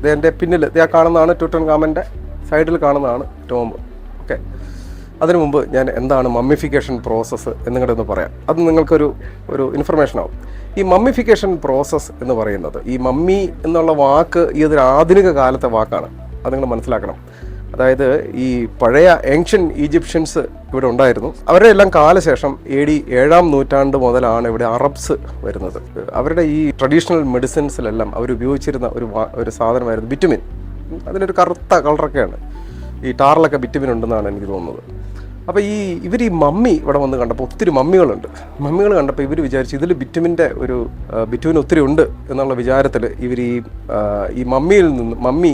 ഇത് എന്റെ പിന്നിൽ ഇത് കാണുന്നതാണ് ട്യൂട്ടൺ കാമന്റെ സൈഡിൽ കാണുന്നതാണ് ടോംബ് ഓക്കെ അതിനു മുമ്പ് ഞാൻ എന്താണ് മമ്മിഫിക്കേഷൻ പ്രോസസ്സ് എന്നിങ്ങോട്ടൊന്ന് പറയാം. അത് നിങ്ങൾക്കൊരു ഒരു ഇൻഫർമേഷൻ ആവും. ഈ മമ്മിഫിക്കേഷൻ പ്രോസസ്സ് എന്ന് പറയുന്നത് ഈ മമ്മി എന്നുള്ള വാക്ക് ഈ ഒരു ആധുനിക കാലത്തെ വാക്കാണ്. അത് നിങ്ങൾ മനസ്സിലാക്കണം. അതായത് ഈ പഴയ ഏൻഷ്യൻ ഈജിപ്ഷ്യൻസ് ഇവിടെ ഉണ്ടായിരുന്നു. അവരുടെ എല്ലാം കാലശേഷം എ ഡി ഏഴാം നൂറ്റാണ്ട് മുതലാണ് ഇവിടെ അറബ്സ് വരുന്നത്. അവരുടെ ഈ ട്രഡീഷണൽ മെഡിസിൻസിലെല്ലാം അവർ ഉപയോഗിച്ചിരുന്ന ഒരു ഒരു സാധനമായിരുന്നു വിറ്റമിൻ അതിനൊരു കറുത്ത കളറൊക്കെയാണ് ഈ ടാറിലൊക്കെ വിറ്റമിൻ ഉണ്ടെന്നാണ് എനിക്ക് തോന്നുന്നത്. അപ്പോൾ ഈ ഇവർ ഈ മമ്മി ഇവിടെ വന്ന് കണ്ടപ്പോൾ ഒത്തിരി മമ്മികളുണ്ട്. മമ്മികൾ കണ്ടപ്പോൾ ഇവർ വിചാരിച്ചു ഇതിൽ വിറ്റമിന്റെ ഒരു വിറ്റമിൻ ഒത്തിരി ഉണ്ട് എന്നുള്ള വിചാരത്തിൽ ഇവർ ഈ ഈ മമ്മിയിൽ നിന്ന് മമ്മി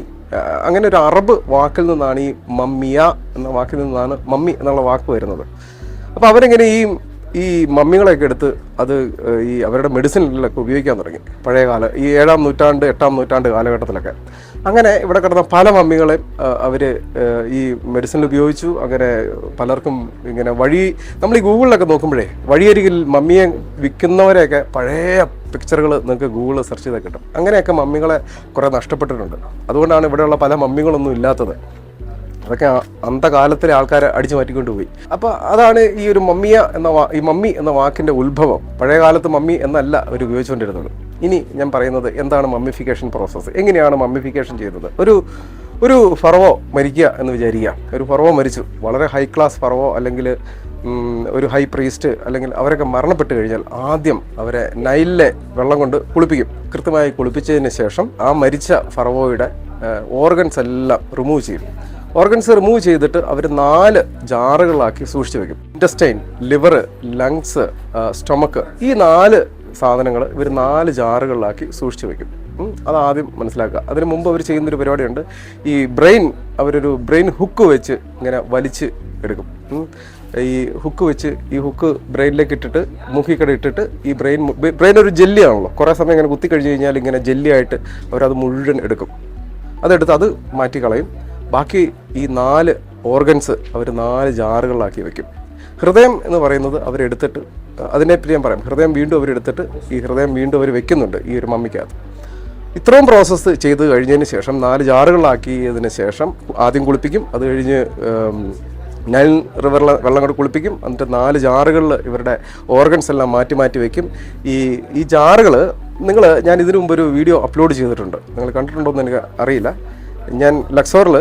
അങ്ങനെ ഒരു അറബ് വാക്കിൽ നിന്നാണ് ഈ മമ്മിയ എന്ന വാക്കിൽ നിന്നാണ് മമ്മി എന്നുള്ള വാക്ക് വരുന്നത്. അപ്പോൾ അവരെങ്ങനെ ഈ ഈ മമ്മികളെയൊക്കെ എടുത്ത് അത് ഈ അവരുടെ മെഡിസിനിലൊക്കെ ഉപയോഗിക്കാൻ തുടങ്ങി. പഴയ കാല ഈ ഏഴാം നൂറ്റാണ്ട് എട്ടാം നൂറ്റാണ്ട് കാലഘട്ടത്തിലൊക്കെ. അങ്ങനെ ഇവിടെ കിടന്ന പല മമ്മികളെ അവർ ഈ മെഡിസിനിൽ ഉപയോഗിച്ചു. അങ്ങനെ പലർക്കും ഇങ്ങനെ വഴി നമ്മൾ ഈ ഗൂഗിളിലൊക്കെ നോക്കുമ്പോഴേ വഴിയരികിൽ മമ്മിയെ വിൽക്കുന്നവരെയൊക്കെ പഴയ പിക്ചറുകൾ നിങ്ങൾക്ക് ഗൂഗിൾ സെർച്ച് ചെയ്താൽ കിട്ടും. അങ്ങനെയൊക്കെ മമ്മികളെ കുറേ നഷ്ടപ്പെട്ടിട്ടുണ്ട്. അതുകൊണ്ടാണ് ഇവിടെയുള്ള പല മമ്മികളൊന്നും ഇല്ലാത്തത്. അതൊക്കെ അന്ത അന്ധകാലത്തിലെ ആൾക്കാരെ അടിച്ചു മാറ്റിക്കൊണ്ട് പോയി. അപ്പോൾ അതാണ് ഈ ഒരു മമ്മിയ എന്ന ഈ മമ്മി എന്ന വാക്കിന്റെ ഉത്ഭവം. പഴയ കാലത്ത് മമ്മി എന്നല്ല അവർ ഉപയോഗിച്ചുകൊണ്ടിരുന്നത്. ഇനി ഞാൻ പറയുന്നത് എന്താണ് മമ്മിഫിക്കേഷൻ പ്രോസസ്സ്? എങ്ങനെയാണ് മമ്മിഫിക്കേഷൻ ചെയ്യുന്നത് ഒരു ഒരു ഫറവോ മരിക്കുക എന്ന് വിചാരിക്കുക. ഒരു ഫറവോ മരിച്ചു. വളരെ ഹൈ ക്ലാസ് ഫറവോ അല്ലെങ്കിൽ ഒരു ഹൈ പ്രീസ്റ്റ് അല്ലെങ്കിൽ അവരൊക്കെ മരണപ്പെട്ട് കഴിഞ്ഞാൽ ആദ്യം അവരെ നൈലിലെ വെള്ളം കൊണ്ട് കുളിപ്പിക്കും. കൃത്യമായി കുളിപ്പിച്ചതിന് ശേഷം ആ മരിച്ച ഫറവോയുടെ ഓർഗൻസ് എല്ലാം റിമൂവ് ചെയ്യും. ഓർഗൻസ് റിമൂവ് ചെയ്തിട്ട് അവർ നാല് ജാറുകളാക്കി സൂക്ഷിച്ചു വെക്കും. ഇന്റസ്റ്റൈൻ ലിവർ ലങ്സ് സ്റ്റൊമക്ക് ഈ നാല് സാധനങ്ങൾ ഇവർ നാല് ജാറുകളിലാക്കി സൂക്ഷിച്ചു വെക്കും. അത് ആദ്യം മനസ്സിലാക്കുക. അതിന് മുമ്പ് അവർ ചെയ്യുന്നൊരു പരിപാടിയുണ്ട്. ഈ ബ്രെയിൻ അവരൊരു ബ്രെയിൻ ഹുക്ക് വെച്ച് ഇങ്ങനെ വലിച്ച് എടുക്കും. ഈ ഹുക്ക് വെച്ച് ഈ ഹുക്ക് ബ്രെയിനിലേക്ക് ഇട്ടിട്ട് മൂക്കിക്കട ഇട്ടിട്ട് ഈ ബ്രെയിൻ ബ്രെയിൻ ഒരു ജെല്ലിയാണല്ലോ. കുറേ സമയം ഇങ്ങനെ കുത്തി കഴിഞ്ഞ് കഴിഞ്ഞാൽ ഇങ്ങനെ ജെല്ലിയായിട്ട് അവരത് മുഴുവൻ എടുക്കും. അതെടുത്ത് അത് മാറ്റി കളയും ബാക്കി ഈ നാല് ഓർഗൻസ് അവർ നാല് ജാറുകളിലാക്കി വെക്കും. ഹൃദയം എന്ന് പറയുന്നത് അവരെടുത്തിട്ട് അതിനെപ്പറ്റി ഞാൻ പറയാം. ഹൃദയം വീണ്ടും അവരെടുത്തിട്ട് ഈ ഹൃദയം വീണ്ടും അവർ വെക്കുന്നുണ്ട് ഈ ഒരു മമ്മിക്കകത്ത്. ഇത്രയും പ്രോസസ്സ് ചെയ്ത് കഴിഞ്ഞതിന് ശേഷം നാല് ജാറുകളിലാക്കിയതിന് ശേഷം ആദ്യം കുളിപ്പിക്കും. അത് കഴിഞ്ഞ് നൈൽ റിവറിൽ വെള്ളം കൊണ്ട് കുളിപ്പിക്കും. എന്നിട്ട് നാല് ജാറുകളിൽ ഇവരുടെ ഓർഗൻസ് എല്ലാം മാറ്റി മാറ്റി വെക്കും. ഈ ഈ ജാറുകൾ നിങ്ങൾ ഞാൻ ഇതിനു മുമ്പ് ഒരു വീഡിയോ അപ്ലോഡ് ചെയ്തിട്ടുണ്ട്. നിങ്ങൾ കണ്ടിട്ടുണ്ടോ എന്ന് എനിക്ക് അറിയില്ല. ഞാൻ ലക്സോറിൽ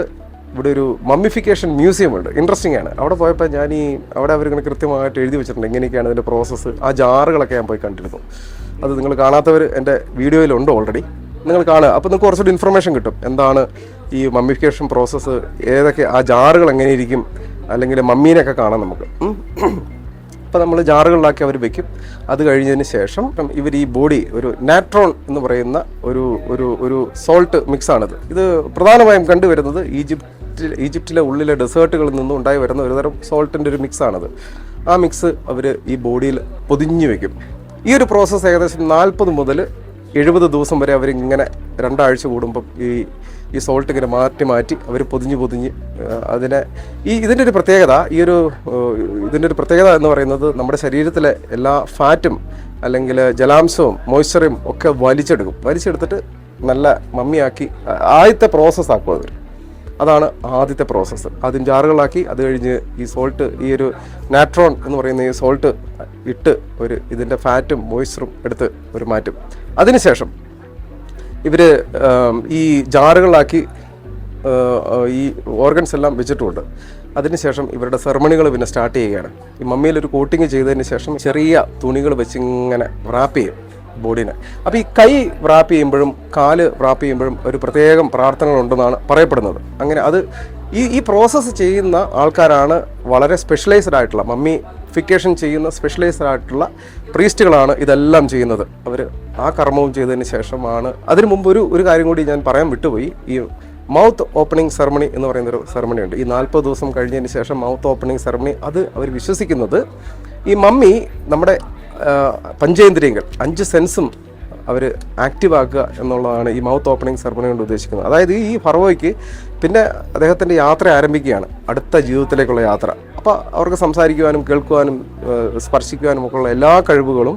ഇവിടെ ഒരു മമ്മിഫിക്കേഷൻ മ്യൂസിയം ഉണ്ട്. ഇൻട്രസ്റ്റിംഗ് ആണ്. അവിടെ പോയപ്പോൾ ഞാൻ ഈ അവിടെ അവരിങ്ങനെ കൃത്യമായിട്ട് എഴുതി വെച്ചിട്ടുണ്ട്. എങ്ങനെയൊക്കെയാണ് അതിന്റെ പ്രോസസ്സ് ആ ജാറുകളൊക്കെ ഞാൻ പോയി കണ്ടിരുന്നു. അത് നിങ്ങൾ കാണാത്തവർ എന്റെ വീഡിയോയിലുണ്ട് ഓൾറെഡി നിങ്ങൾ കാണുക. അപ്പോൾ നിങ്ങൾക്ക് കുറച്ചുകൂടി ഇൻഫർമേഷൻ കിട്ടും. എന്താണ് ഈ മമ്മിഫിക്കേഷൻ പ്രോസസ്സ് ഏതൊക്കെ ആ ജാറുകൾ എങ്ങനെയിരിക്കും? അല്ലെങ്കിൽ മമ്മീനെയൊക്കെ കാണാം നമുക്ക്. അപ്പോൾ നമ്മൾ ജാറുകളിലാക്കി അവർ വെക്കും. അത് കഴിഞ്ഞതിന് ശേഷം ഇവർ ഈ ബോഡി ഒരു നാട്രോൺ എന്ന് പറയുന്ന ഒരു ഒരു ഒരു സോൾട്ട് മിക്സാണിത്. ഇത് പ്രധാനമായും കണ്ടുവരുന്നത് ഈജിപ്തിൽ ഈജിപ്തിലെ ഉള്ളിലെ ഡെസേർട്ടുകളിൽ നിന്നും ഉണ്ടായി വരുന്ന ഒരുതരം സോൾട്ടിന്റെ ഒരു മിക്സാണത്. ആ മിക്സ് അവർ ഈ ബോഡിയിൽ പൊതിഞ്ഞു വെക്കും. ഈ ഒരു പ്രോസസ്സ് ഏകദേശം നാൽപ്പത് മുതൽ എഴുപത് ദിവസം വരെ അവരിങ്ങനെ രണ്ടാഴ്ച കൂടുമ്പം ഈ ഈ സോൾട്ട് ഇങ്ങനെ മാറ്റി മാറ്റി അവർ പൊതിഞ്ഞ് പൊതിഞ്ഞ് അതിനെ ഈ ഇതിന്റെ ഒരു പ്രത്യേകത ഈ ഒരു ഇതിന്റെ ഒരു പ്രത്യേകത എന്ന് പറയുന്നത് നമ്മുടെ ശരീരത്തിലെ എല്ലാ ഫാറ്റും അല്ലെങ്കിൽ ജലാംശവും മോയ്സ്ചറും ഒക്കെ വലിച്ചെടുക്കും. വലിച്ചെടുത്തിട്ട് നല്ല മമ്മിയാക്കി ആദ്യത്തെ പ്രോസസ്സാക്കും അവർ അതാണ് ആദ്യത്തെ പ്രോസസ്സ് ആദ്യം ജാറുകളാക്കി അത് കഴിഞ്ഞ് ഈ സോൾട്ട് ഈ ഒരു നാട്രോൺ എന്ന് പറയുന്ന ഈ സോൾട്ട് ഇട്ട് ഒരു ഇതിന്റെ ഫാറ്റും മോയ്സ്ചറും എടുത്ത് ഒരു മാറ്റും. അതിനുശേഷം ഇവർ ഈ ജാറുകളാക്കി ഈ ഓർഗൻസ് എല്ലാം വെച്ചിട്ടുമുണ്ട് അതിനുശേഷം ഇവരുടെ സെർമണികൾ പിന്നെ സ്റ്റാർട്ട് ചെയ്യുകയാണ്. ഈ മമ്മിയിൽ ഒരു കോട്ടിങ് ചെയ്തതിന് ശേഷം ചെറിയ തുണികൾ വെച്ചിങ്ങനെ റാപ്പ് ചെയ്യും. ബോഡീനെ. അപ്പോൾ ഈ കൈ റാപ്പ് ചെയ്യുമ്പോഴും കാൽ റാപ്പ് ചെയ്യുമ്പോഴും ഒരു പ്രത്യേകം പ്രാർത്ഥനകളുണ്ടെന്നാണ് പറയപ്പെടുന്നത്. അങ്ങനെ അത് ഈ ഈ പ്രോസസ്സ് ചെയ്യുന്ന ആൾക്കാരാണ് വളരെ സ്പെഷ്യലൈസ്ഡ് ആയിട്ടുള്ള മമ്മി ഫിക്കേഷൻ ചെയ്യുന്ന സ്പെഷ്യലൈസ്ഡ് ആയിട്ടുള്ള പ്രീസ്റ്റുകളാണ് ഇതെല്ലാം ചെയ്യുന്നത്. അവർ ആ കർമ്മവും ചെയ്തതിന് ശേഷമാണ്. അതിനു മുമ്പ് ഒരു ഒരു കാര്യം കൂടി ഞാൻ പറയാൻ വിട്ടുപോയി. ഈ മൗത്ത് ഓപ്പണിംഗ് സെറമണി എന്ന് പറയുന്ന ഒരു സെറമണി ഉണ്ട് ഈ നാൽപ്പത് ദിവസം കഴിഞ്ഞതിന് ശേഷം മൗത്ത് ഓപ്പണിംഗ് സെറമണി അത് അവർ വിശ്വസിക്കുന്നത് ഈ മമ്മി നമ്മുടെ പഞ്ചേന്ദ്രിയങ്ങൾ അഞ്ച് സെൻസും അവർ ആക്റ്റീവ് ആക്കുക എന്നുള്ളതാണ് ഈ മൗത്ത് ഓപ്പണിംഗ് സെർമണി കൊണ്ട് ഉദ്ദേശിക്കുന്നത്. അതായത് ഈ ഫർവോയ്ക്ക് പിന്നെ അദ്ദേഹത്തിന്റെ യാത്ര ആരംഭിക്കുകയാണ് അടുത്ത ജീവിതത്തിലേക്കുള്ള യാത്ര. അപ്പോൾ അവർക്ക് സംസാരിക്കുവാനും കേൾക്കുവാനും സ്പർശിക്കുവാനും ഒക്കെ ഉള്ള എല്ലാ കഴിവുകളും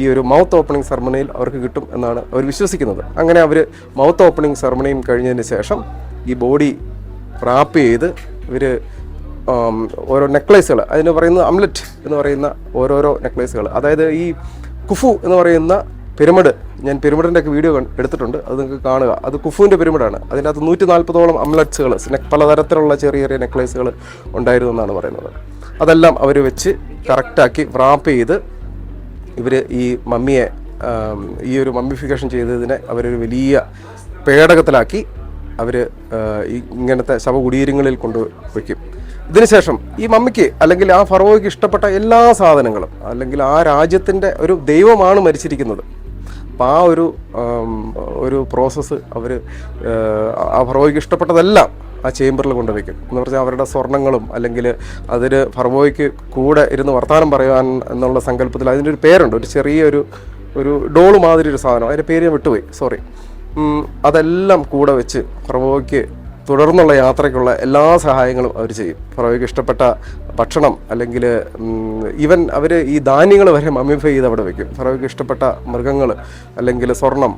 ഈ ഒരു മൗത്ത് ഓപ്പണിംഗ് സെർമണിയിൽ അവർക്ക് കിട്ടും എന്നാണ് അവർ വിശ്വസിക്കുന്നത്. അങ്ങനെ അവർ മൗത്ത് ഓപ്പണിംഗ് സെറമണിയും കഴിഞ്ഞതിന് ശേഷം ഈ ബോഡി റാപ്പ് ചെയ്ത് ഇവർ ഓരോ നെക്ലേസുകൾ അതിന് പറയുന്നത് അംലറ്റ് എന്ന് പറയുന്ന ഓരോരോ നെക്ലേസുകൾ അതായത് ഈ കുഫു എന്ന് പറയുന്ന പിരമിഡ് ഞാൻ പിരമിഡിന്റെ ഒക്കെ വീഡിയോ എടുത്തിട്ടുണ്ട്. അത് നിങ്ങൾക്ക് കാണുക. അത് കുഫുവിന്റെ പിരമിഡാണ്. അതിനകത്ത് നൂറ്റി നാൽപ്പതോളം അംലറ്റ്സുകൾ പലതരത്തിലുള്ള ചെറിയ ചെറിയ നെക്ലേസുകൾ ഉണ്ടായിരുന്നു എന്നാണ് പറയുന്നത്. അതെല്ലാം അവർ വെച്ച് കറക്റ്റാക്കി റാപ്പ് ചെയ്ത് ഇവർ ഈ മമ്മിയെ ഈ ഒരു മമ്മിഫിക്കേഷൻ ചെയ്തതിനെ അവരൊരു വലിയ പേടകത്തിലാക്കി അവർ ഇങ്ങനത്തെ ശവകുടീരങ്ങളിൽ കൊണ്ട് വയ്ക്കും ഇതിനുശേഷം ഈ മമ്മിക്ക് അല്ലെങ്കിൽ ആ ഫറോയ്ക്ക് ഇഷ്ടപ്പെട്ട എല്ലാ സാധനങ്ങളും അല്ലെങ്കിൽ ആ രാജ്യത്തിന്റെ ഒരു ദൈവമാണ് മരിച്ചിരിക്കുന്നത്. അപ്പം ആ ഒരു ഒരു പ്രോസസ്സ് അവർ ആ ഫറോയ്ക്ക് ഇഷ്ടപ്പെട്ടതെല്ലാം ആ ചേംബറിൽ കൊണ്ടുവയ്ക്കും എന്ന് പറഞ്ഞാൽ അവരുടെ സ്വർണങ്ങളും അല്ലെങ്കിൽ അതിൽ ഫർബോയ്ക്ക് കൂടെ ഇരുന്ന് വർത്താനം പറയാൻ എന്നുള്ള സങ്കല്പത്തിൽ അതിന്റെ ഒരു പേരുണ്ട്. ഒരു ചെറിയൊരു ഒരു ഡോൾ മാതിരി ഒരു സാധനം. അതിന്റെ പേര് ഞാൻ വിട്ടുപോയി. സോറി അതെല്ലാം കൂടെ വെച്ച് ഫർബോയ്ക്ക് തുടർന്നുള്ള യാത്രയ്ക്കുള്ള എല്ലാ സഹായങ്ങളും അവർ ചെയ്യും. ഫറോയ്ക്ക് ഇഷ്ടപ്പെട്ട ഭക്ഷണം അല്ലെങ്കിൽ ഈവൻ അവർ ഈ ധാന്യങ്ങൾ വരെ മമ്മിഫൈ ചെയ്ത് അവിടെ വെക്കും. ഫറോയ്ക്ക് ഇഷ്ടപ്പെട്ട മൃഗങ്ങൾ അല്ലെങ്കിൽ സ്വർണം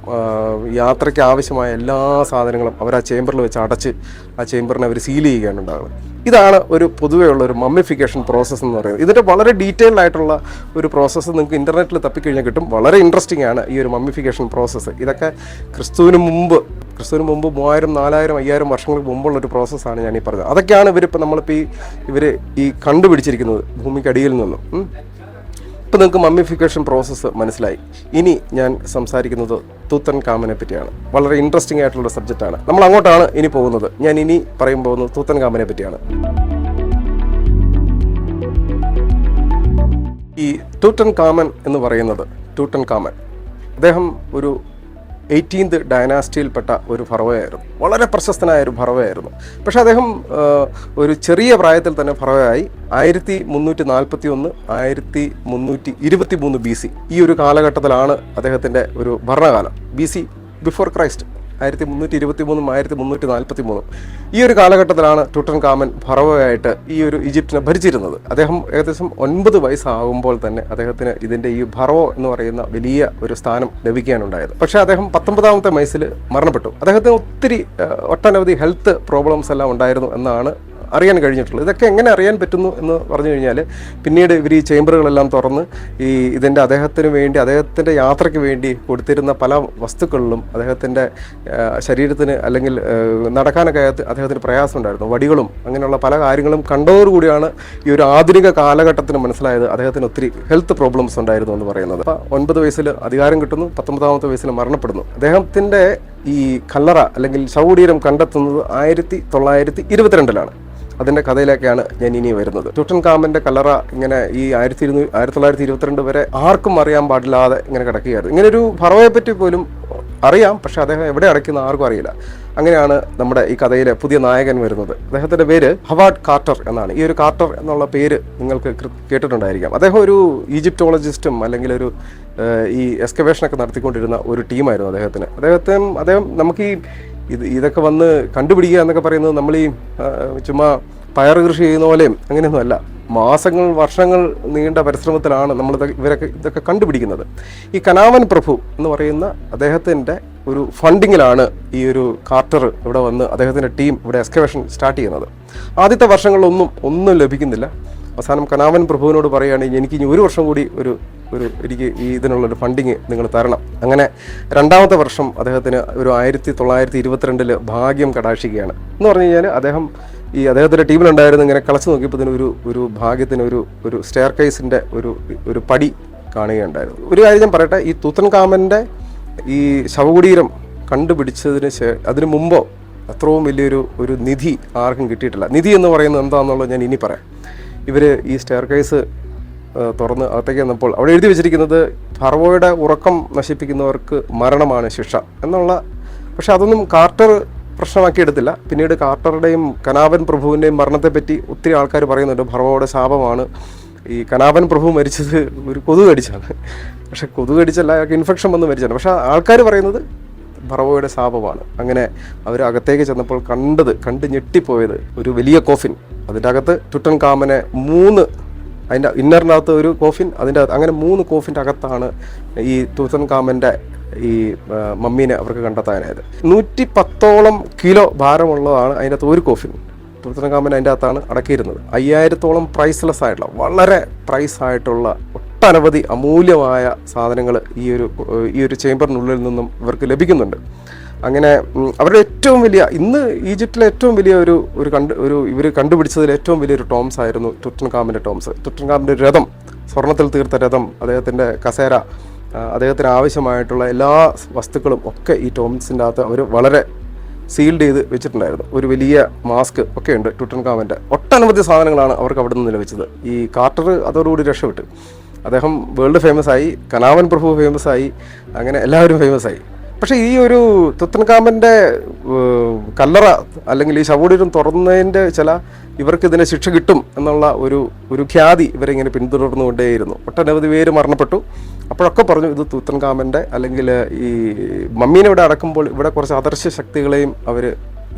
യാത്രയ്ക്ക് ആവശ്യമായ എല്ലാ സാധനങ്ങളും അവർ ആ ചേമ്പറിൽ വെച്ച് അടച്ച് ആ ചേമ്പറിനെ അവർ സീൽ ചെയ്യുകയാണ് ഉണ്ടാകുന്നത് ഇതാണ് ഒരു പൊതുവെയുള്ള ഒരു മമ്മിഫിക്കേഷൻ പ്രോസസ്സ് എന്ന് പറയുന്നത്. ഇതിന്റെ വളരെ ഡീറ്റെയിൽഡ് ആയിട്ടുള്ള ഒരു പ്രോസസ്സ് നിങ്ങൾക്ക് ഇന്റർനെറ്റിൽ തപ്പിക്കഴിഞ്ഞാൽ കിട്ടും. വളരെ ഇൻട്രസ്റ്റിംഗ് ആണ് ഈ ഒരു മമ്മിഫിക്കേഷൻ പ്രോസസ്സ്. ഇതൊക്കെ ക്രിസ്തുവിന് മുമ്പ് ക്രിസ്തുവിന് മുമ്പ് മൂവായിരം നാലായിരം അയ്യായിരം വർഷങ്ങൾക്ക് മുമ്പുള്ള ഒരു പ്രോസസ്സാണ് ഞാൻ ഈ പറഞ്ഞത്. അതൊക്കെയാണ് ഇവരിപ്പോൾ നമ്മളിപ്പോൾ ഈ ഇവർ ഈ കണ്ടുപിടിച്ചിരിക്കുന്നത് ഭൂമിക്കടിയിൽ നിന്നും. ഇപ്പം നിങ്ങൾക്ക് മമ്മിഫിക്കേഷൻ പ്രോസസ്സ് മനസ്സിലായി. ഇനി ഞാൻ സംസാരിക്കുന്നത് തൂത്തൻ കാമനെ പറ്റിയാണ്. വളരെ ഇൻട്രസ്റ്റിംഗ് ആയിട്ടുള്ള സബ്ജക്റ്റാണ് നമ്മൾ അങ്ങോട്ടാണ് ഇനി പോകുന്നത്. ഞാൻ ഇനി പറയും പോകുന്നത് തൂത്തൻ കാമനെ പറ്റിയാണ്. ഈ ടൂട്ടൻ കാമൻ എന്ന് പറയുന്നത് ടൂട്ടൻ കാമൻ അദ്ദേഹം ഒരു എയ്റ്റീൻത് ഡയനാസ്റ്റിയിൽപ്പെട്ട ഒരു ഫറവയായിരുന്നു. വളരെ പ്രശസ്തനായ ഒരു ഫറവയായിരുന്നു. പക്ഷെ അദ്ദേഹം ഒരു ചെറിയ പ്രായത്തിൽ തന്നെ ഫറവയായി. ആയിരത്തി മുന്നൂറ്റി നാൽപ്പത്തി ഒന്ന് ആയിരത്തി മുന്നൂറ്റി ഇരുപത്തി മൂന്ന് ബി സി ഈ ഒരു കാലഘട്ടത്തിലാണ് അദ്ദേഹത്തിന്റെ ഒരു ഭരണകാലം. ബി സി ബിഫോർ ക്രൈസ്റ്റ് ആയിരത്തി മുന്നൂറ്റി ഇരുപത്തി മൂന്നും ആയിരത്തി മുന്നൂറ്റി നാൽപ്പത്തി മൂന്നും ഈ ഒരു കാലഘട്ടത്തിലാണ് ടുട്ടൻ കാമൻ ഭറവയായിട്ട് ഈ ഒരു ഈജിപ്തിനെ ഭരിച്ചിരുന്നത്. അദ്ദേഹം ഏകദേശം ഒൻപത് വയസ്സാകുമ്പോൾ തന്നെ അദ്ദേഹത്തിന് ഇതിന്റെ ഈ ഫറവോ എന്ന് പറയുന്ന വലിയ ഒരു സ്ഥാനം ലഭിക്കാനുണ്ടായത് പക്ഷേ അദ്ദേഹം പത്തൊമ്പതാമത്തെ വയസ്സിൽ മരണപ്പെട്ടു. അദ്ദേഹത്തിന് ഒത്തിരി ഒട്ടനവധി ഹെൽത്ത് പ്രോബ്ലംസ് എല്ലാം ഉണ്ടായിരുന്നു എന്നാണ് അറിയാൻ കഴിഞ്ഞിട്ടുള്ളത് ഇതൊക്കെ എങ്ങനെ അറിയാൻ പറ്റുന്നു എന്ന് പറഞ്ഞു കഴിഞ്ഞാൽ പിന്നീട് ഇവർ ഈ ചേംബറുകളെല്ലാം തുറന്ന് ഈ ഇതിന്റെ അദ്ദേഹത്തിന് വേണ്ടി അദ്ദേഹത്തിന്റെ യാത്രയ്ക്ക് വേണ്ടി കൊടുത്തിരുന്ന പല വസ്തുക്കളിലും അദ്ദേഹത്തിന്റെ ശരീരത്തിന് അല്ലെങ്കിൽ നടക്കാനൊക്കെ അദ്ദേഹത്തിന് പ്രയാസം ഉണ്ടായിരുന്നു വടികളും അങ്ങനെയുള്ള പല കാര്യങ്ങളും കണ്ടതോടുകൂടിയാണ് ഈ ഒരു ആധുനിക കാലഘട്ടത്തിന് മനസ്സിലായത് അദ്ദേഹത്തിന് ഒത്തിരി ഹെൽത്ത് പ്രോബ്ലംസ് ഉണ്ടായിരുന്നു എന്ന് പറയുന്നത്. അപ്പോൾ ഒൻപത് വയസ്സിൽ അധികാരം കിട്ടുന്നു പത്തൊമ്പതാമത്തെ വയസ്സിൽ മരണപ്പെടുന്നു. അദ്ദേഹത്തിന്റെ ഈ കല്ലറ അല്ലെങ്കിൽ ശവകുടീരം കണ്ടെത്തുന്നത് ആയിരത്തി തൊള്ളായിരത്തി ഇരുപത്തിരണ്ടിലാണ്. അതിന്റെ കഥയിലേക്കാണ് ഞാൻ ഇനി വരുന്നത്. ടുട്ടൻ കാമന്റെ കല്ലറ ഇങ്ങനെ ഈ ആയിരത്തി ഇരുന്നൂ ആയിരത്തി തൊള്ളായിരത്തി ഇരുപത്തിരണ്ട് വരെ ആർക്കും അറിയാൻ പാടില്ലാതെ ഇങ്ങനെ കിടക്കുകയായിരുന്നു. ഇങ്ങനെ ഒരു പറ്റി പോലും അറിയാം പക്ഷെ അദ്ദേഹം എവിടെ അടയ്ക്കുന്ന ആർക്കും അറിയില്ല. അങ്ങനെയാണ് നമ്മുടെ ഈ കഥയിലെ പുതിയ നായകൻ വരുന്നത്. അദ്ദേഹത്തിന്റെ പേര് ഹവാർഡ് കാർട്ടർ എന്നാണ്. ഈ ഒരു കാർട്ടർ എന്നുള്ള പേര് നിങ്ങൾക്ക് കേട്ടിട്ടുണ്ടായിരിക്കാം. അദ്ദേഹം ഒരു ഈജിപ്റ്റോളജിസ്റ്റും അല്ലെങ്കിൽ ഒരു ഈ എക്സ്കവേഷനൊക്കെ നടത്തിക്കൊണ്ടിരുന്ന ഒരു ടീമായിരുന്നു അദ്ദേഹത്തിന്. അദ്ദേഹത്തെ അദ്ദേഹം നമുക്ക് ഈ ഇത് ഇതൊക്കെ വന്ന് കണ്ടുപിടിക്കുക എന്നൊക്കെ പറയുന്നത് നമ്മൾ ഈ ചുമ്മാ പയർ കൃഷി ചെയ്യുന്ന പോലെയും അങ്ങനെയൊന്നും അല്ല. മാസങ്ങൾ വർഷങ്ങൾ നീണ്ട പരിശ്രമത്തിലാണ് നമ്മൾ ഇവരൊക്കെ ഇതൊക്കെ കണ്ടുപിടിക്കുന്നത്. ഈ കനാവൻ പ്രഭു എന്ന് പറയുന്ന അദ്ദേഹത്തിന്റെ ഒരു ഫണ്ടിങ്ങിലാണ് ഈ ഒരു കാർട്ടർ ഇവിടെ വന്ന് അദ്ദേഹത്തിന്റെ ടീം ഇവിടെ എക്സ്കവേഷൻ സ്റ്റാർട്ട് ചെയ്യുന്നത്. ആദ്യത്തെ വർഷങ്ങളിലൊന്നും ഒന്നും ലഭിക്കുന്നില്ല. അവസാനം കനാവൻ പ്രഭുവിനോട് പറയുകയാണെങ്കിൽ എനിക്ക് ഇനി ഒരു വർഷം കൂടി ഒരു ഒരു എനിക്ക് ഈ ഇതിനുള്ളൊരു ഫണ്ടിങ് നിങ്ങൾ തരണം. അങ്ങനെ രണ്ടാമത്തെ വർഷം അദ്ദേഹത്തിന് ഒരു ആയിരത്തി തൊള്ളായിരത്തി ഇരുപത്തിരണ്ടിൽ ഭാഗ്യം കടാക്ഷിക്കുകയാണ്. എന്ന് പറഞ്ഞു കഴിഞ്ഞാൽ അദ്ദേഹം ഈ അദ്ദേഹത്തിന്റെ ടീമിലുണ്ടായിരുന്ന ഇങ്ങനെ കളച്ചു നോക്കിയപ്പോൾ ഒരു ഒരു ഭാഗ്യത്തിന് ഒരു ഒരു സ്റ്റെയർ കേസിന്റെ ഒരു ഒരു പടി കാണുകയുണ്ടായിരുന്നു ഒരു കാര്യം ഞാൻ പറയട്ടെ ഈ തൂത്തൻ കാമന്റെ ഈ ശവകുടീരം കണ്ടുപിടിച്ചതിന് ശേഷം അതിനു മുമ്പോ അത്രയും വലിയൊരു ഒരു നിധി ആർക്കും കിട്ടിയിട്ടില്ല. നിധി എന്ന് പറയുന്നത് എന്താണെന്നുള്ളത് ഞാൻ ഇനി പറയാം. ഇവർ ഈ സ്റ്റെയർ കേസ് തുറന്ന് അകത്തേക്ക് വന്നപ്പോൾ അവിടെ എഴുതി വെച്ചിരിക്കുന്നത് ഫറവോയുടെ ഉറക്കം നശിപ്പിക്കുന്നവർക്ക് മരണമാണ് ശിക്ഷ എന്നുള്ള പക്ഷെ അതൊന്നും കാർട്ടർ പ്രശ്നമാക്കി എടുത്തില്ല. പിന്നീട് കാർട്ടറുടെയും കനാവൻ പ്രഭുവിന്റെയും മരണത്തെപ്പറ്റി ഒത്തിരി ആൾക്കാർ പറയുന്നുണ്ട് ഫർവോയുടെ ശാപമാണ്. ഈ കനാവൻ പ്രഭു മരിച്ചത് ഒരു കൊതുക് കടിച്ചാണ്. പക്ഷെ കൊതുക് കടിച്ചല്ല അയാൾക്ക് ഇൻഫെക്ഷൻ വന്ന് മരിച്ചാണ് പക്ഷെ ആൾക്കാർ പറയുന്നത് ഭർവോയുടെ ശാപമാണ്. അങ്ങനെ അവർ അകത്തേക്ക് ചെന്നപ്പോൾ കണ്ടത് കണ്ട് ഞെട്ടിപ്പോയത് ഒരു വലിയ കോഫിൻ. അതിന്റെ അകത്ത് ടുട്ടൻ കാമനെ മൂന്ന് അതിന്റെ ഇന്നറിനകത്ത് ഒരു കോഫിൻ അതിന്റെ അങ്ങനെ മൂന്ന് കോഫിന്റെ അകത്താണ് ഈ തൂത്തൻ കാമന്റെ ഈ മമ്മീനെ അവർക്ക് കണ്ടെത്താനായത്. നൂറ്റി പത്തോളം കിലോ ഭാരമുള്ളതാണ് അതിന്റെ അകത്ത് ഒരു കോഫിൻ. തൂത്തൻ കാമൻ അതിന്റെ അകത്താണ് അടക്കിയിരുന്നത്. അയ്യായിരത്തോളം പ്രൈസ്ലെസ് ആയിട്ടുള്ള വളരെ പ്രൈസ് ആയിട്ടുള്ള ഒട്ടനവധി അമൂല്യമായ സാധനങ്ങൾ ഈ ഒരു ഈ ഒരു ചേംബറിനുള്ളിൽ നിന്നും ഇവർക്ക് ലഭിക്കുന്നുണ്ട്. അങ്ങനെ അവരുടെ ഏറ്റവും വലിയ ഇന്ന് ഈജിപ്തിലെ ഏറ്റവും വലിയ ഒരു ഒരു കണ്ട് ഒരു ഇവർ കണ്ടുപിടിച്ചതിൽ ഏറ്റവും വലിയൊരു ടോംസ് ആയിരുന്നു ടുട്ടൻ കാമിന്റെ ടോംസ്. ടുട്ടൻ കാമിന്റെ രഥം സ്വർണത്തിൽ തീർത്ത രഥം അദ്ദേഹത്തിന്റെ കസേര അദ്ദേഹത്തിന് ആവശ്യമായിട്ടുള്ള എല്ലാ വസ്തുക്കളും ഒക്കെ ഈ ടോംസിന്റെ അകത്ത് അവർ വളരെ സീൽഡ് ചെയ്ത് വെച്ചിട്ടുണ്ടായിരുന്നു. ഒരു വലിയ മാസ്ക് ഒക്കെ ഉണ്ട് ടുട്ടൻ ഒട്ടനവധി സാധനങ്ങളാണ് അവർക്ക് അവിടെ നിന്ന് ലഭിച്ചത്. ഈ കാർട്ടർ അതോടുകൂടി രക്ഷപ്പെട്ടു. അദ്ദേഹം വേൾഡ് ഫേമസ് ആയി കനാവൻ പ്രഭു ഫേമസ് ആയി അങ്ങനെ എല്ലാവരും ഫേമസ് ആയി. പക്ഷേ ഈ ഒരു തുത്തൻകാമന്റെ കല്ലറ അല്ലെങ്കിൽ ഈ ശവകുടീരം തുറന്നതിന്റെ ചില ഇവർക്ക് ഇതിനെ ശിക്ഷ കിട്ടും എന്നുള്ള ഒരു ഒരു ഖ്യാതി ഇവരിങ്ങനെ പിന്തുടർന്നുകൊണ്ടേയിരുന്നു. ഒട്ടനവധി പേര് മരണപ്പെട്ടു. അപ്പോഴൊക്കെ പറഞ്ഞു ഇത് തൂത്തൻകാമന്റെ അല്ലെങ്കിൽ ഈ മമ്മീനെ ഇവിടെ അടക്കുമ്പോൾ ഇവിടെ കുറച്ച് ആദർശ ശക്തികളെയും അവർ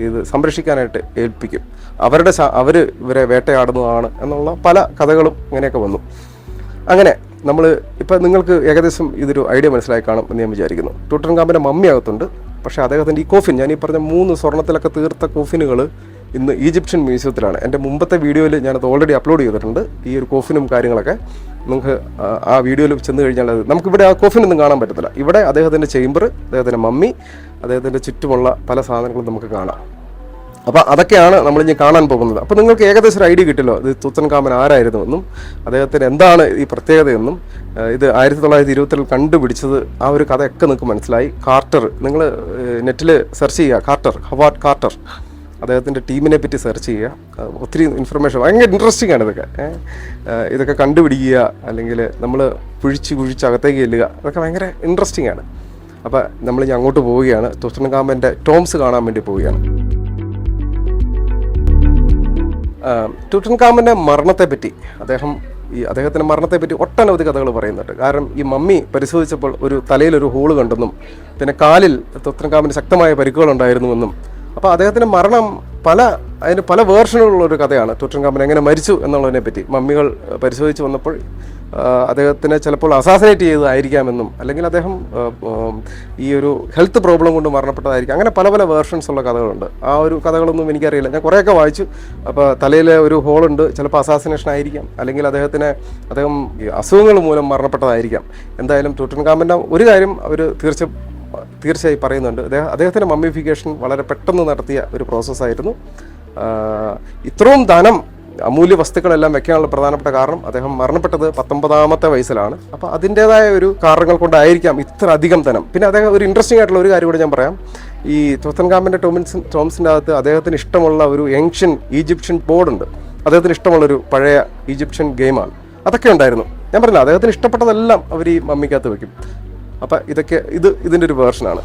ഇത് സംരക്ഷിക്കാനായിട്ട് ഏൽപ്പിക്കും. അവരുടെ അവർ ഇവരെ വേട്ടയാടുന്നതാണ് എന്നുള്ള പല കഥകളും ഇങ്ങനെയൊക്കെ വന്നു. അങ്ങനെ നമ്മൾ ഇപ്പം നിങ്ങൾക്ക് ഏകദേശം ഇതൊരു ഐഡിയ മനസ്സിലായി കാണും എന്ന് ഞാൻ വിചാരിക്കുന്നു. ടൂട്ടൻ കാമ്പിന്റെ മമ്മി അകത്തുണ്ട്. പക്ഷേ അദ്ദേഹത്തിന്റെ ഈ കോഫിൻ ഞാൻ ഈ പറഞ്ഞ മൂന്ന് സ്വർണത്തിലൊക്കെ തീർത്ത കോഫിനുകൾ ഇന്ന് ഈജിപ്ഷ്യൻ മ്യൂസിയത്തിലാണ്. എന്റെ മുമ്പത്തെ വീഡിയോയിൽ ഞാനത് ഓൾറെഡി അപ്ലോഡ് ചെയ്തിട്ടുണ്ട്. ഈ ഒരു കോഫിനും കാര്യങ്ങളൊക്കെ നിങ്ങൾക്ക് ആ വീഡിയോയിൽ ചെന്ന് കഴിഞ്ഞാൽ അത് നമുക്കിവിടെ ആ കോഫിനൊന്നും കാണാൻ പറ്റത്തില്ല. ഇവിടെ അദ്ദേഹത്തിന്റെ ചേംബർ അദ്ദേഹത്തിന്റെ മമ്മി അദ്ദേഹത്തിന്റെ ചുറ്റുമുള്ള പല സാധനങ്ങളും നമുക്ക് കാണാം. അപ്പോൾ അതൊക്കെയാണ് നമ്മൾ ഇനി കാണാൻ പോകുന്നത്. അപ്പോൾ നിങ്ങൾക്ക് ഏകദേശം ഒരു ഐഡിയ കിട്ടില്ലോ ഇത് തുത്തൻകാമൻ ആരായിരുന്നു എന്നും അദ്ദേഹത്തിന് എന്താണ് ഈ പ്രത്യേകതയെന്നും ഇത് ആയിരത്തി തൊള്ളായിരത്തി ഇരുപത്തിൽ കണ്ടുപിടിച്ചത് ആ ഒരു കഥയൊക്കെ നിങ്ങൾക്ക് മനസ്സിലായി. കാർട്ടർ നിങ്ങൾ നെറ്റിൽ സെർച്ച് ചെയ്യുക കാർട്ടർ ഹവാർഡ് കാർട്ടർ. അദ്ദേഹത്തിന്റെ ടീമിനെ പറ്റി സെർച്ച് ചെയ്യുക. ഒത്തിരി ഇൻഫർമേഷൻ ഭയങ്കര ഇൻട്രസ്റ്റിംഗ് ആണ് ഇതൊക്കെ. ഇതൊക്കെ കണ്ടുപിടിക്കുക അല്ലെങ്കിൽ നമ്മൾ കുഴിച്ച് കുഴിച്ച് അകത്തേക്ക് ചെല്ലുക അതൊക്കെ ഭയങ്കര ഇൻട്രസ്റ്റിംഗ് ആണ്. അപ്പോൾ നമ്മൾ ഇനി അങ്ങോട്ട് പോവുകയാണ്. തുത്തൻകാമന്റെ ടോംസ് കാണാൻ വേണ്ടി പോവുകയാണ്. ടുട്ടൻകാമന്റെ മരണത്തെപ്പറ്റി അദ്ദേഹം ഈ അദ്ദേഹത്തിന്റെ മരണത്തെപ്പറ്റി ഒട്ടനവധി കഥകൾ പറയുന്നുണ്ട്. കാരണം ഈ മമ്മി പരിശോധിച്ചപ്പോൾ ഒരു തലയിൽ ഒരു ഹോൾ കണ്ടെന്നും പിന്നെ കാലിൽ തുത്തൻകാമിന് ശക്തമായ പരിക്കുകൾ പരിക്കുകളുണ്ടായിരുന്നുവെന്നും അപ്പോൾ അദ്ദേഹത്തിന്റെ മരണം പല അതിന് പല വേർഷനുകളുള്ള ഒരു കഥയാണ് തുറ്റൻകാമ്പൻ എങ്ങനെ മരിച്ചു എന്നുള്ളതിനെ പറ്റി. മമ്മികൾ പരിശോധിച്ച് വന്നപ്പോൾ അദ്ദേഹത്തിനെ ചിലപ്പോൾ അസാസിനേറ്റ് ചെയ്തതായിരിക്കാമെന്നും അല്ലെങ്കിൽ അദ്ദേഹം ഈ ഒരു ഹെൽത്ത് പ്രോബ്ലം കൊണ്ട് മരണപ്പെട്ടതായിരിക്കും. അങ്ങനെ പല പല വേർഷൻസ് ഉള്ള കഥകളുണ്ട്. ആ ഒരു കഥകളൊന്നും എനിക്കറിയില്ല. ഞാൻ കുറേയൊക്കെ വായിച്ചു. അപ്പോൾ തലയിലെ ഒരു ഹോളുണ്ട് ചിലപ്പോൾ അസാസിനേഷൻ ആയിരിക്കാം. അല്ലെങ്കിൽ അദ്ദേഹത്തിന് അദ്ദേഹം അസുഖങ്ങൾ മൂലം മരണപ്പെട്ടതായിരിക്കാം. എന്തായാലും ടൂട്ടൻകാമന്റെ ഒരു കാര്യം അവർ തീർച്ച തീർച്ചയായും പറയുന്നുണ്ട്. അദ്ദേഹം അദ്ദേഹത്തിന്റെ മമ്മിഫിക്കേഷൻ വളരെ പെട്ടെന്ന് നടത്തിയ ഒരു പ്രോസസ്സായിരുന്നു ഇത്രയും ധനം അമൂല്യ വസ്തുക്കളെല്ലാം വെക്കാനുള്ള പ്രധാനപ്പെട്ട കാരണം അദ്ദേഹം മരണപ്പെട്ടത് പത്തൊമ്പതാമത്തെ വയസ്സിലാണ്. അപ്പോൾ അതിന്റേതായ ഒരു കാരണങ്ങൾ കൊണ്ടായിരിക്കാം ഇത്ര അധികം ധനം. പിന്നെ അദ്ദേഹം ഒരു ഇൻട്രസ്റ്റിംഗ് ആയിട്ടുള്ള ഒരു കാര്യം കൂടെ ഞാൻ പറയാം. ഈ തൊത്തൻകാമിന്റെ ടോമിൻസ് ടോംസിന്റെ അകത്ത് അദ്ദേഹത്തിന് ഇഷ്ടമുള്ള ഒരു ഏൻഷ്യൻ ഈജിപ്ഷ്യൻ ബോർഡുണ്ട് അദ്ദേഹത്തിന് ഇഷ്ടമുള്ളൊരു പഴയ ഈജിപ്ഷ്യൻ ഗെയിമാണ് അതൊക്കെ ഉണ്ടായിരുന്നു. ഞാൻ പറഞ്ഞില്ല അദ്ദേഹത്തിന് ഇഷ്ടപ്പെട്ടതെല്ലാം അവർ ഈ മമ്മിക്കകത്ത് വെക്കും. അപ്പം ഇതൊക്കെ ഇത് ഇതിന്റെ ഒരു വേർഷനാണ്